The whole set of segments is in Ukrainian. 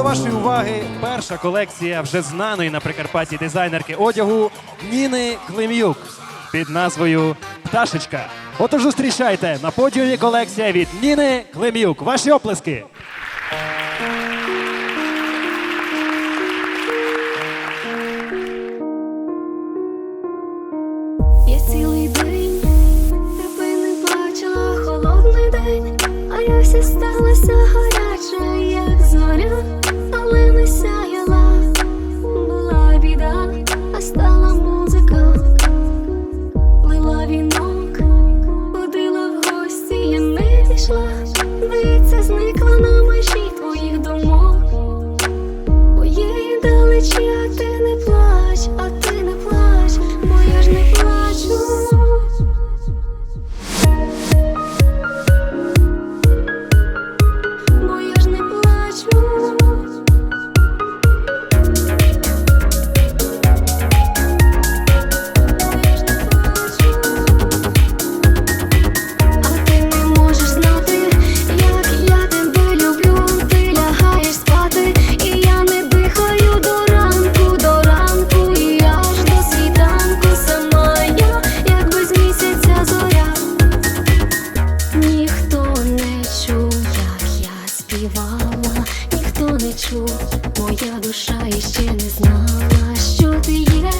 до вашої уваги перша колекція вже знаної на Прикарпатті дизайнерки одягу Ніни Клим'юк під назвою Пташечка. Отож, зустрічайте на подіумі колекція від Ніни Клим'юк. Ваші оплески. Я цілий день, тебе не бачила холодний день, а я вся сталася гаряча, як зоря. stars. відчуть, моя душа іще не знала, що ти є.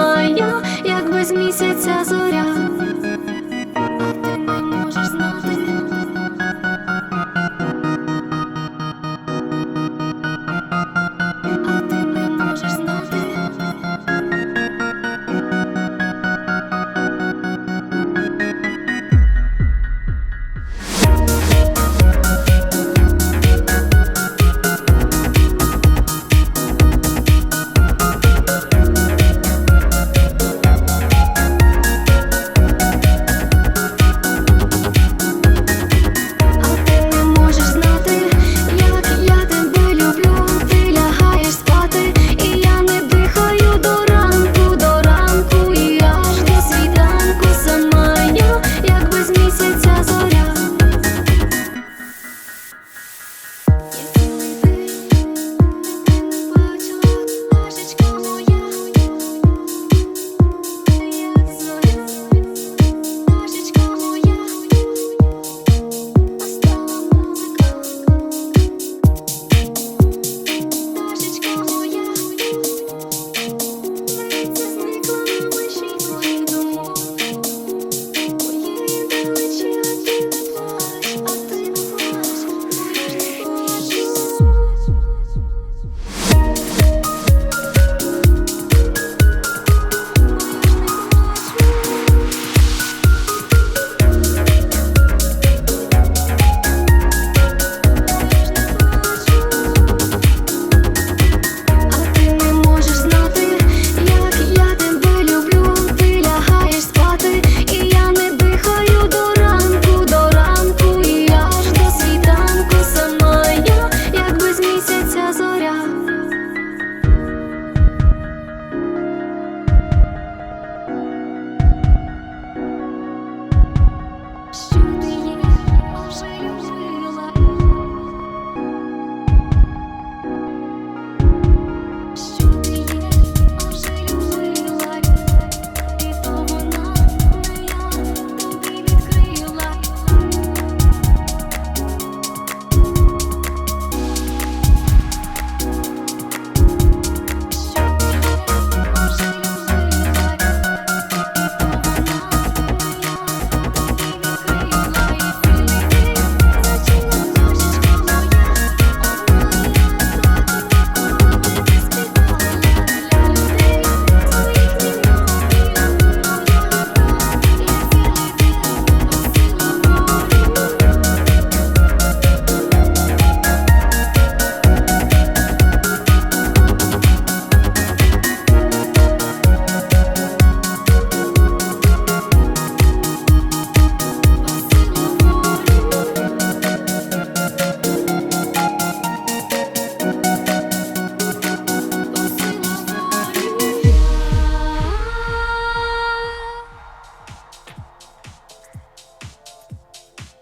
моя, як без місяця зоря.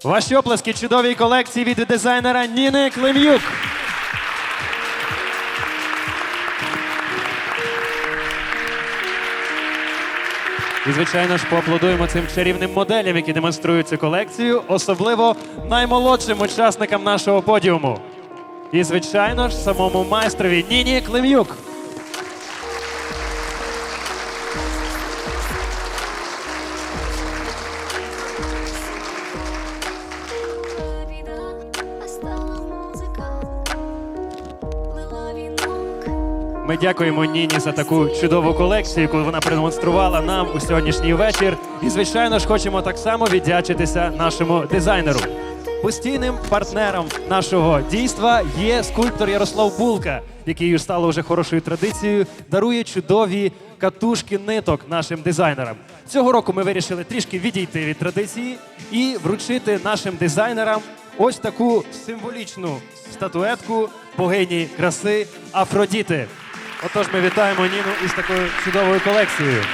Ваші оплески чудовій колекції від дизайнера Ніни Клим'юк. І, звичайно ж, поаплодуємо цим чарівним моделям, які демонструють цю колекцію, особливо наймолодшим учасникам нашого подіуму. І, звичайно ж, самому майстрові Ніні Клим'юк. Ми дякуємо Ніні за таку чудову колекцію, яку вона продемонструвала нам у сьогоднішній вечір. І, звичайно ж, хочемо так само віддячитися нашому дизайнеру. Постійним партнером нашого дійства є скульптор Ярослав Булка, який стало вже хорошою традицією, дарує чудові катушки ниток нашим дизайнерам. Цього року ми вирішили трішки відійти від традиції і вручити нашим дизайнерам ось таку символічну статуетку богині краси Афродіти. Отож, ми вітаємо Ніну із такою чудовою колекцією.